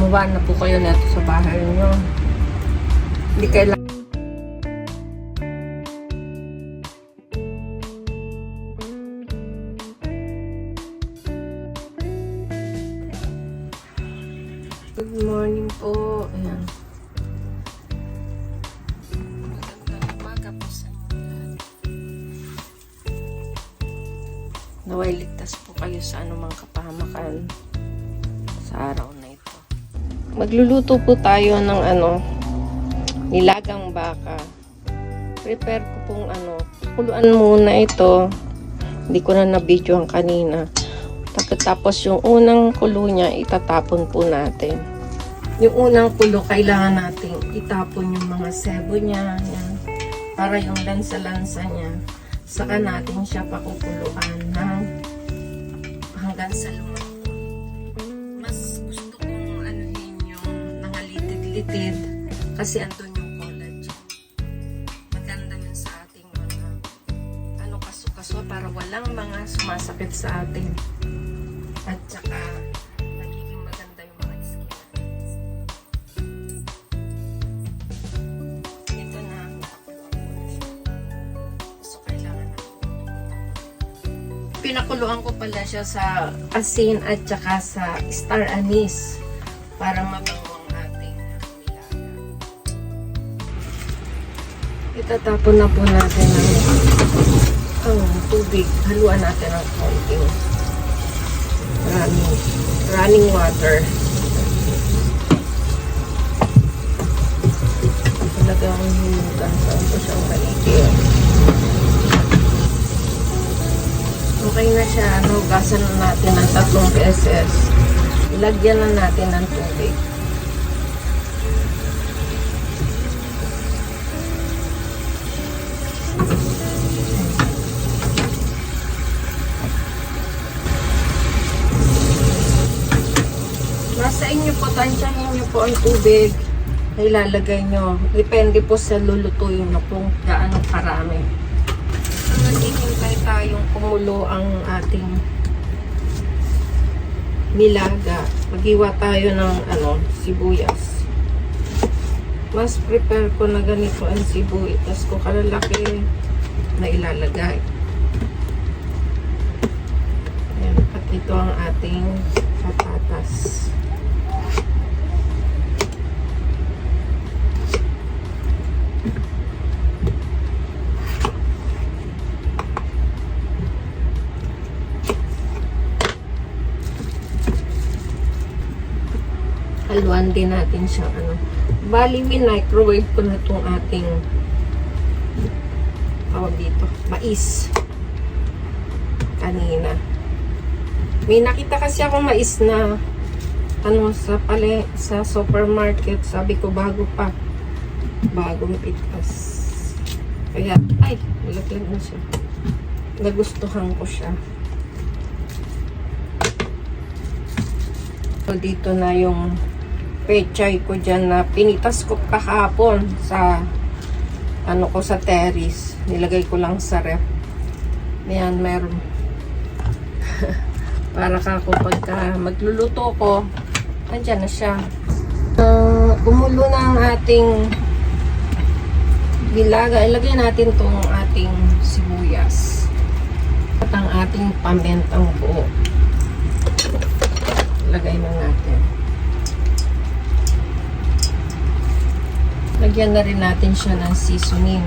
gumawa na po kayo neto sa bahay nyo. Hindi kailangan Good morning po. Ayan. Naway ligtas po kayo sa anumang kapahamakan sa araw na. Magluluto po tayo ng ano, nilagang baka. Prepare ko pong ano, kuluan muna ito. Hindi ko na na-video ang kanina. Tapos yung unang kulo niya, itatapon po natin. Yung unang kulo, kailangan natin itapon yung mga sebo niya. Yan. Para yung lansa-lansa niya. Saka natin siya pakukuluan ng hanggang sa lumaki. Nangalitid-litid kasi andun yung collagen. Maganda yun sa ating mga ano kaso-kaso para walang mga sumasakit sa atin. At saka, nagiging maganda yung mga skin. Ito na, siya. So, kailangan na. Pinakuluan ko pala siya sa asin at saka sa star anise para mabango Itatapon na po natin ng oh, tubig. Haluan natin ng konting running, running water. Talagang hinugan sa ko siyang maigi. Okay na siya. Ano, gasan na natin ng tatlong beses. Ilagyan na natin ng tubig. Nasa inyo po, tansyahin nyo po ang tubig na ilalagay nyo. Depende po sa lulutuin na kung gaano karami. Ang naghihintay tayong kumulo ang ating nilaga. Maghiwa tayo ng ano, sibuyas. Mas prepare ko na ganito ang sibuyas ko kalalaki na ilalagay. Ayan, at ito ang ating patatas. Haluan din natin siya ano. Bali, microwave ko na itong ating tawag dito, mais. Kanina. May nakita kasi ako mais na ano sa pale sa supermarket. Sabi ko bago pa. Bagong pitas. Kaya, ay, nalaglag na siya. Nagustuhan ko siya. So, dito na yung pechay ko dyan na pinitas ko kahapon sa ano ko sa terrace. Nilagay ko lang sa ref. Yan, meron. Para ka ako pagka magluluto ko, andyan na siya. Uh, kumulo na ang ating bilaga. Ilagay natin tong ating sibuyas. At ang ating pamentang buo lagay na natin. Lagyan na rin natin siya ng seasoning.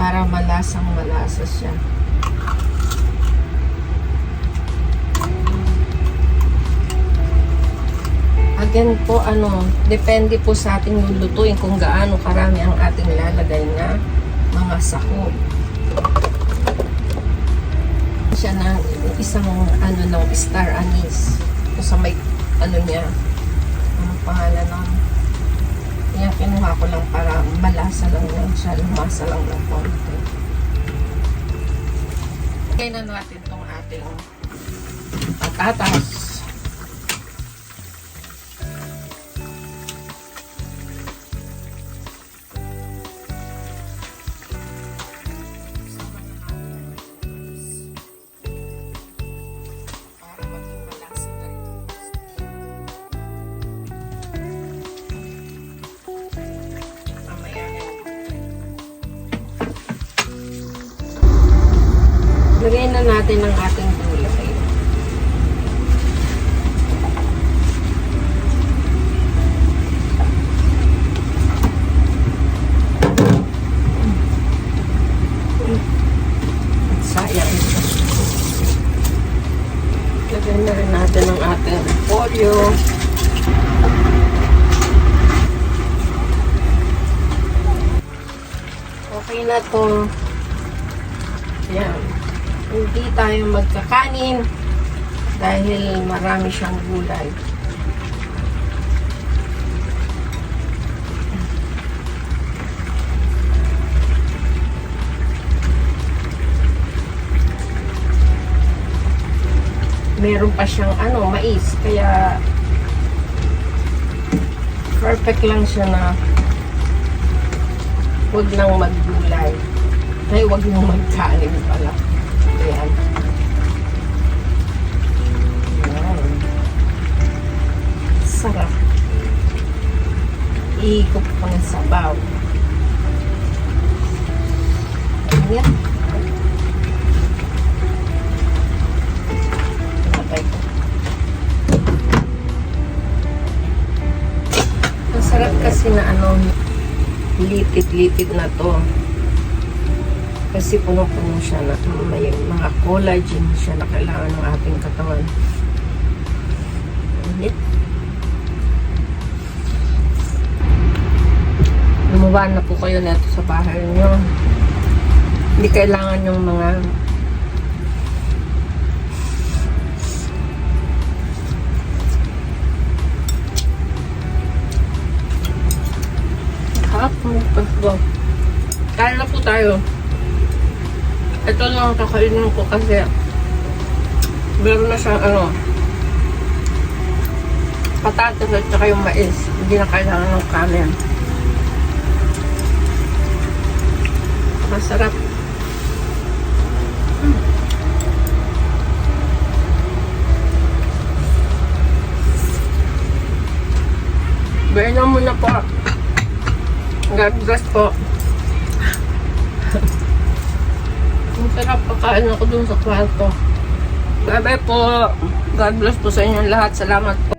Para malasang malasa siya. Again po, ano, depende po sa ating lulutuin kung gaano karami ang ating lalagay na mga sahog. Siya na isang ano ng star anise. Ito sa may ano niya. Ano pangalan ng yan, kinuha ko lang para malasa lang yan siya. Lumasa lang ng konti. Kaya na natin tong ating patatas. Lagay na natin ang ating gulay. Sayang. Lagyan. Okay na to. Yan. Hindi tayo magkakanin dahil marami siyang gulay. Meron pa siyang ano, mais. Kaya perfect lang siya na huwag nang maggulay. Ay, huwag nang magkanin pala. Ayan. Ayan. Sarap. Iikot pang sabaw. Ayan. Patay ko. Masarap kasi na ano, litid-litid na to. Kasi puno-puno siya na may mga collagen siya na kailangan ng ating katawan. Init. Gumawa na po kayo neto sa bahay niyo. Hindi kailangan yung mga hapon. Kaya na po tayo. Ito lang ang kakainin ko kasi meron na siyang ano patatas at saka yung mais. Hindi na kailangan ng kanin. Masarap. Mm. Bayan na muna po. God po. Sarap pagkain ako dun sa kwarto. Bye-bye po. God bless po sa inyong lahat. Salamat po.